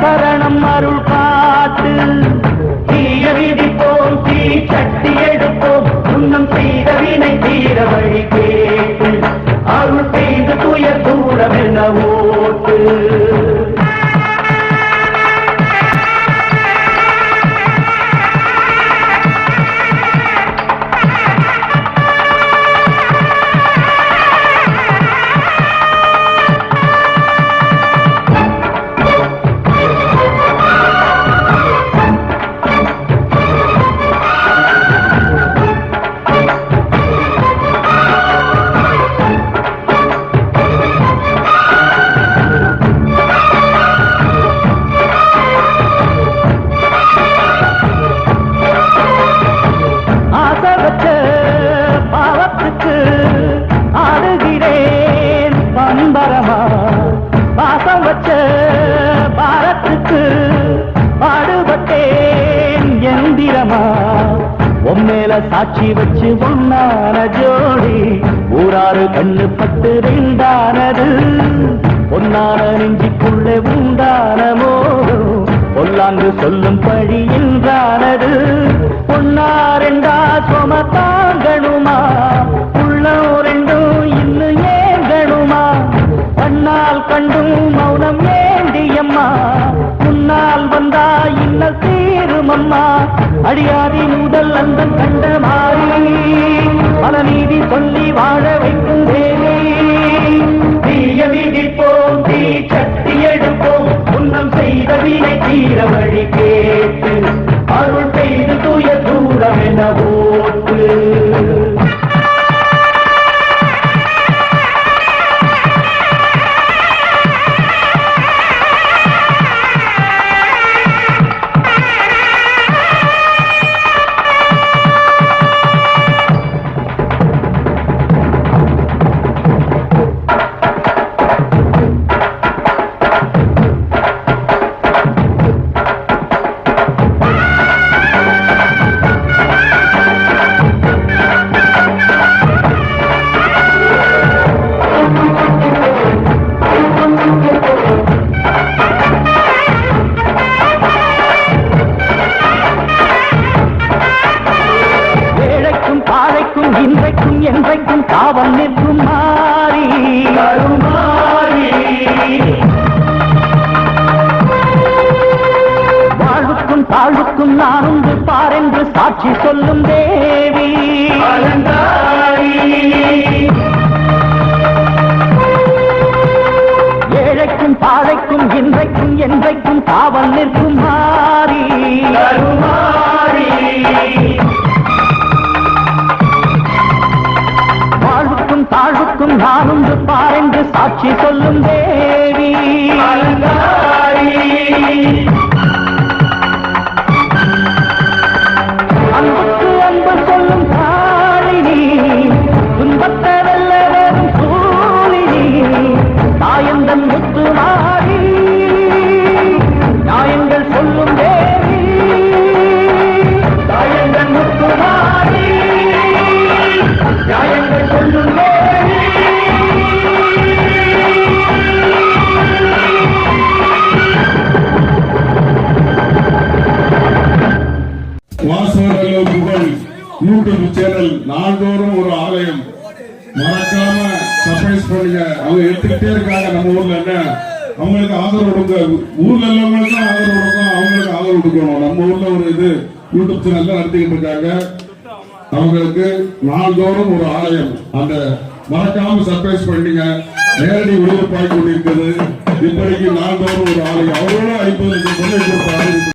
சரணம் அருள் பாட்டு தீய விதிப்போம் தீ சட்டி எடுப்போம். உன்னம் செய்த வினை தீர வழி உம்மேல சாட்சி வச்சு ஒன்னான ஜோடி. ஊராறு கண்ணு பட்டு ரெண்டானது பொன்னான நெஞ்சிக்குள்ளே உண்டான மோகம். பொல்லாங்கு சொல்லும் பழி என்றானது பொன்னா ரெண்டா சொம தாங்கணுமா உள்ளம் ரெண்டும் இன்னும் ஏங்கணுமா? கண்ணால் கண்டும் மௌனம் ஏண்டியம்மா முன்னால் வந்தா இன்ன தீருமம்மா அடியாரின் முதல் கண்ட மாறி பல நீதி சொல்ல பாழைக்கும் இன்றைக்கும் என்றைக்கும் காவல் நிற்கும் மாறி. வாழ்வுக்கும் தாழ்வுக்கும் நான் உண்டு பாரென்று சாட்சி சொல்லும் தேவி. ஏழைக்கும் பாழைக்கும் இன்றைக்கும் என்றைக்கும் காவல் நிற்கும் மாறி. கருமாறி. தாழ்வுக்கும் நான் உண்டு பாரென்று சாட்சி சொல்லும் தேவி. யூடியூப் சேனல் நாள்தோறும் ஒரு ஆலயம். மறக்காம சர்ப்ரைஸ் பண்ணுங்க. அவங்க எடுத்துக்கிட்டே இருக்காங்க. நம்ம ஊர்ல என்ன? அவங்களுக்கு ஆதரவு கொடுங்க. ஊர்ல உள்ளவங்களுக்கு ஆதரவு கொடுக்கும் அவங்களுக்கு ஆதரவு கொடுக்கணும். நம்ம ஊர்ல ஒரு இது யூடியூப் சேனல் நடத்திக்கிட்டு இருக்காங்க. அவங்களுக்கு நாள்தோறும் ஒரு ஆலயம். அந்த மறக்காம சர்ப்ரைஸ் பண்ணீங்க. நேரடி ஒளிபரப்பாகி கொண்டிருக்கிறது இப்படிக்கு நாள்தோறும் ஒரு ஆலயம். அவரோட ஐம்பது லட்சம்